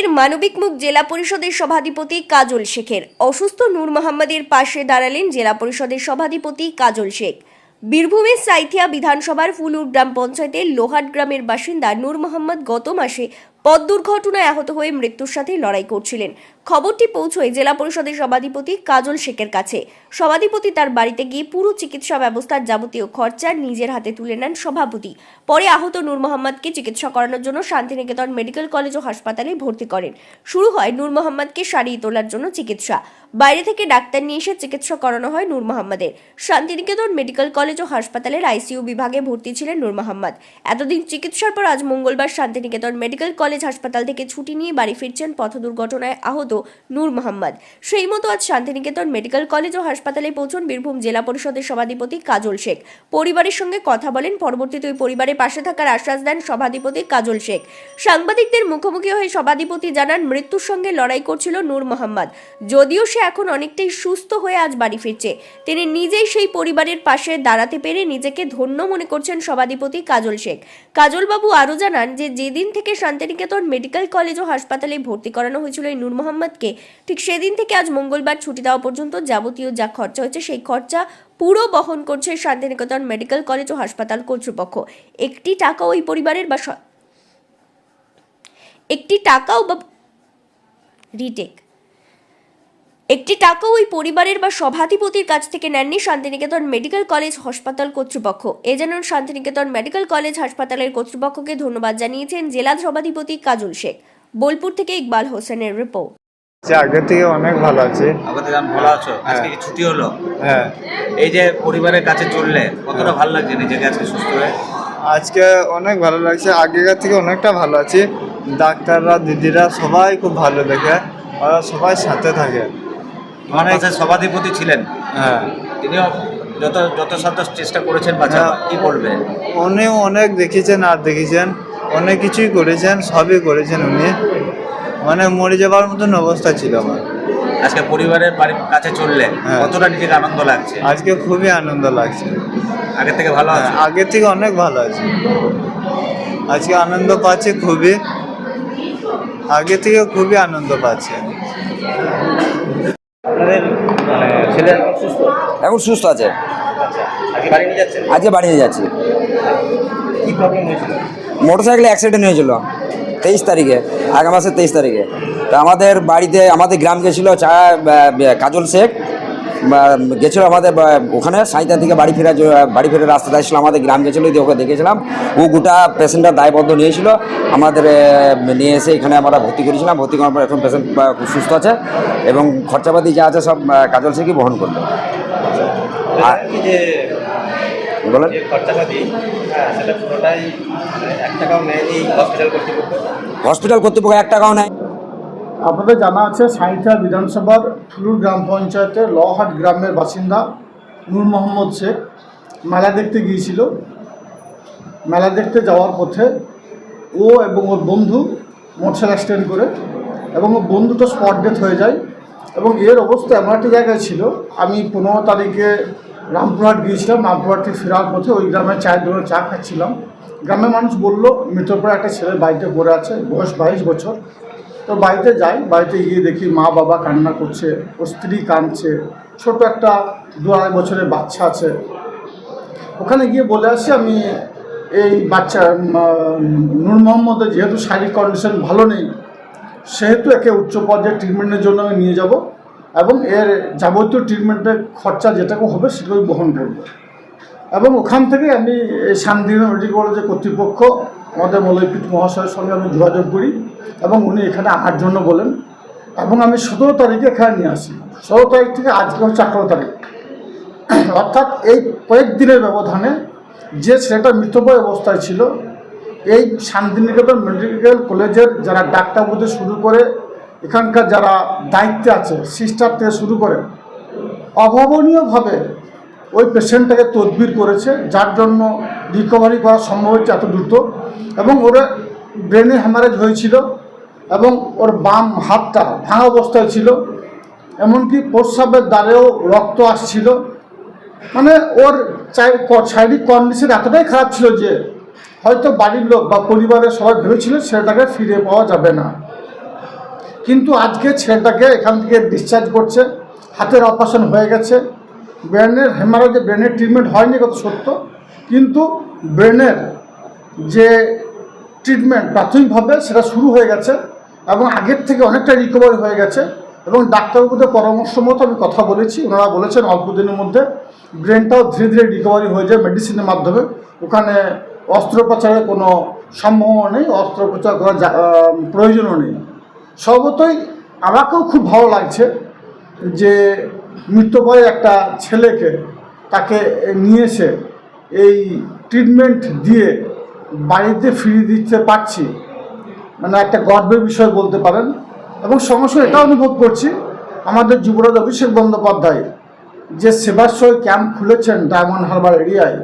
ফের মানবিক মুখ জেলা পরিষদের সভাধিপতি কাজল শেখের। অসুস্থ নূর মোহাম্মদের পাশে দাঁড়ালেন জেলা পরিষদের সভাধিপতি কাজল শেখ। বীরভূমের সাইথিয়া বিধানসভার ফুলুর গ্রাম পঞ্চায়েতের লোহাট গ্রামের বাসিন্দা নূর মোহাম্মদ গত মাসে পথ দুর্ঘটনায় আহত হয়ে মৃত্যুর সাথে লড়াই করছিলেন। খবরটি পৌঁছয় জেলা পরিষদের সভাধিপতি কাজল শেখের কাছে। সভাধিপতি তার বাড়িতে গিয়ে পুরো চিকিৎসা ব্যবস্থার যাবতীয় খরচা নিজের হাতে তুলে নেন সভাপতি। পরে আহত নূর মোহাম্মদকে চিকিৎসা করানোর জন্য শান্তিনিকেতন মেডিকেল কলেজ ও হাসপাতালে ভর্তি করেন। শুরু হয় নূর মোহাম্মদকে সারিয়ে তোলার জন্য চিকিৎসা। বাইরে থেকে ডাক্তার নিয়ে এসে চিকিৎসা করানো হয় নূর মোহাম্মদের। শান্তিনিকেতন মেডিকেল কলেজ ও হাসপাতালের আইসিইউ বিভাগে ভর্তি ছিলেন নূর মোহাম্মদ। এতদিন চিকিৎসার পর আজ মঙ্গলবার শান্তিনিকেতন মেডিকেল কলেজ হাসপাতাল থেকে ছুটি নিয়ে বাড়ি ফিরছেন পথ দুর্ঘটনায় আহত নূর মোহাম্মদ। সেই মতো আজ শান্তিনিকেতন মেডিকেল কলেজ ও হাসপাতালে পৌঁছন বীরভূম জেলা পরিষদের সভাধিপতি কাজল শেখ। পরিবারের সঙ্গে কথা বলেন পরবর্তীতে ওই পরিবারের পাশে থাকার আশ্বাস দেন সভাধিপতি কাজল শেখ। সাংবাদিকদের মুখোমুখি হয়ে সভাধিপতি জানান, মৃত্যুর সঙ্গে লড়াই করছিল নূর মোহাম্মদ। যদিও সে এখন অনেকটাই সুস্থ হয়ে আজ বাড়ি ফিরছে, তিনি নিজেই সেই পরিবারের পাশে দাঁড়াতে পেরে নিজেকে ধন্য মনে করছেন সভাধিপতি কাজল শেখ। কাজলবাবু আরও জানান যে, যেদিন থেকে শান্তিনিকেতন মেডিকেল কলেজ ও হাসপাতালে ভর্তি করানো হয়েছিল এই নূর মোহাম্মদকে। ঠিক সেদিন থেকে আজ মঙ্গলবার ছুটি দেওয়া পর্যন্ত যাবতীয় যা খরচা হয়েছে, সেই খরচা পুরো বহন করছে শান্তিনিকেতন মেডিকেল কলেজ ও হাসপাতাল কর্তৃপক্ষ। একটি টাকা ওই পরিবারের বা একটি টাকাও বা রিটেক। একটি টাকাও ওই পরিবারের বা সভাধিপতির কাছ থেকে নেননি শান্তিনিকেতন মেডিকেল কলেজ হাসপাতাল কর্তৃপক্ষ। এ যেন শান্তিনিকেতন মেডিকেল কলেজ হাসপাতালের কর্তৃপক্ষকে ধন্যবাদ জানিয়েছেন জেলা সভাধিপতি কাজল শেখ। বোলপুর থেকে ইকবাল হোসেনের রিপোর্ট। যে আগের থেকে অনেক ভালো আছে। আগতে গান ভালো আছো? আজকে কি ছুটি হলো? হ্যাঁ। এই যে পরিবারের কাছে চললে কতটা ভালো লাগছে নিজেকে আজকে সুস্থ হয়ে? আজকে অনেক ভালো লাগছে। আগেকার থেকে অনেকটা ভালো আছি। ডাক্তাররা দিদিরা সবাই খুব ভালো দেখে। ওরা সবাই সাথে থাকে। পাশে সভাধিপতি ছিলেন হ্যাঁ। তিনিও যত যত সাধ্য চেষ্টা করেছেন বাঁচা হ্যাঁ। কি বলবে উনিও অনেক দেখিয়েছেন আর দেখিয়েছেন অনেক কিছুই করেছেন সবই করেছেন উনি। মানে মরে যাবার মতন অবস্থা ছিল আমার। আজকে পরিবারের বাড়ির কাছে চললে হ্যাঁ। কতটা নিজেকে আনন্দ লাগছে? আজকে খুবই আনন্দ লাগছে। আগে থেকে ভালো হ্যাঁ, আছে? আগের থেকে অনেক ভালো আছে। আজকে আনন্দ পাচ্ছে খুবই। আগে থেকে খুবই আনন্দ পাচ্ছে। আপনাদের মানে ছেলে সুস্থ এখন সুস্থ আছে। যাচ্ছেন? আজকে বাড়ি নিয়ে যাচ্ছি। মোটর সাইকেলে অ্যাক্সিডেন্ট হয়েছিল তেইশ তারিখে আগামী মাসের তেইশ তারিখে। তা আমাদের বাড়িতে আমাদের গ্রাম গেছিল চা কাজল শেখ। গেছিল আমাদের ওখানে সাঁইতা থেকে বাড়ি ফেরা বাড়ি ফেরার রাস্তা ছিল আমাদের গ্রাম গেছিল দিয়ে ওকে দেখেছিলাম। ও গোটা পেশেন্টটা দায়বদ্ধ নিয়েছিল। আমাদের নিয়ে এসে এখানে আমরা ভর্তি করেছিলাম। ভর্তি করার পর এখন পেশেন্ট সুস্থ আছে। এবং খরচাপাতি যা আছে সব কাজল শেখই বহন করল। বলেন? মানে হসপিটাল হসপিটাল কর্তৃপক্ষ এক টাকাও নেয়। আপনাদের জানা আছে সাঁইথা বিধানসভার ফুলুর গ্রাম পঞ্চায়েতের লহাট গ্রামের বাসিন্দা নূর মোহাম্মদ শেখ। মেলা দেখতে গিয়েছিল। মেলা দেখতে যাওয়ার পথে ও এবং ওর বন্ধু মোটরসাইকেল অ্যাক্সিডেন্ট করে এবং ওর বন্ধুটা স্পট ডেথ হয়ে যায় এবং এর অবস্থা এমন একটা জায়গায় ছিল। আমি পনেরো তারিখে রামপুরহাট গিয়েছিলাম, রামপুরহাট থেকে ফেরার পথে ওই গ্রামের চায়ের দোকানে চা খাচ্ছিলাম। গ্রামের মানুষ বলল, মৃতপ্রায় একটা ছেলে বাড়িতে পড়ে আছে, বয়স বাইশ বছর। তো বাড়িতে যাই, বাড়িতে গিয়ে দেখি মা বাবা কান্না করছে, ও স্ত্রী কাঁদছে, ছোট একটা দু আড়াই বছরের বাচ্চা আছে। ওখানে গিয়ে বলে আসি, আমি এই বাচ্চা নূর মোহাম্মদের যেহেতু শারীরিক কন্ডিশন ভালো নেই, সেহেতু একে উচ্চ পর্যায়ের ট্রিটমেন্টের জন্য আমি নিয়ে যাব এবং এর যাবতীয় ট্রিটমেন্টের খরচা যেটাকে হবে সেগুলো বহন করব। এবং ওখান থেকে আমি শান্তিনগর মেডিকেল কলেজের কর্তৃপক্ষ, আমাদের মলয়পীঠ মহাশয়ের সঙ্গে আমি যোগাযোগ করি। এবং উনি এখানে আসার জন্য বলেন, এবং আমি সতেরো তারিখে এখানে নিয়ে আসি। ষোলো তারিখ থেকে আজকে হচ্ছে আঠারো তারিখ। অর্থাৎ এই কয়েকদিনের ব্যবধানে যে ছেলেটা মৃতপ্রায় অবস্থায় ছিল, এই শান্তিনিকেতন মেডিকেল কলেজের যারা ডাক্তার হতে শুরু করে, এখানকার যারা দায়িত্বে আছে, সিস্টার থেকে শুরু করে, অভাবনীয়ভাবে ওই পেশেন্টটাকে তদবির করেছে, যার জন্য রিকভারি করা সম্ভব হচ্ছে এত দ্রুত। এবং ওর ব্রেনে হ্যামারেজ হয়েছিল। এবং ওর বাম হাতটা ভাঙা অবস্থায় ছিল, এমনকি প্রস্রাবের দ্বারেও রক্ত আসছিল। মানে ওর শারীরিক কন্ডিশন এতটাই খারাপ ছিল যে হয়তো বাড়ির লোক বা পরিবারের সবাই ভেবেছিল ছেলেটাকে ফিরে পাওয়া যাবে না। কিন্তু আজকে ছেলেটাকে এখান থেকে ডিসচার্জ করছে, হাতের অপারেশন হয়ে গেছে। ব্রেনের হেমারেজে ব্রেনের ট্রিটমেন্ট হয়নি কত সত্য, কিন্তু ব্রেনের যে ট্রিটমেন্ট প্রাথমিকভাবে সেটা শুরু হয়ে গেছে। এবং আগের থেকে অনেকটা রিকভারি হয়ে গেছে এবং ডাক্তারবাবুদের পরামর্শ মতো আমি কথা বলেছি। ওনারা বলেছেন অল্প দিনের মধ্যে ব্রেনটাও ধীরে ধীরে রিকভারি হয়ে যায় মেডিসিনের মাধ্যমে। ওখানে অস্ত্রোপচারের কোনো সম্ভাবনা নেই, অস্ত্রোপচার করার প্রয়োজনও নেই। সর্বতই আমাকেও খুব ভালো লাগছে যে মৃত্যুবয় একটা ছেলেকে তাকে নিয়ে এসে এই ট্রিটমেন্ট দিয়ে বাড়িতে ফিরিয়ে দিতে পারছি। মানে একটা গর্বের বিষয় বলতে পারেন। এবং সমস্যা এটা অনুভব করছি, আমাদের যুবরাজ অভিষেক বন্দ্যোপাধ্যায় যে সেবাশ্রয় ক্যাম্প খুলেছেন ডায়মন্ড হারবার এরিয়ায়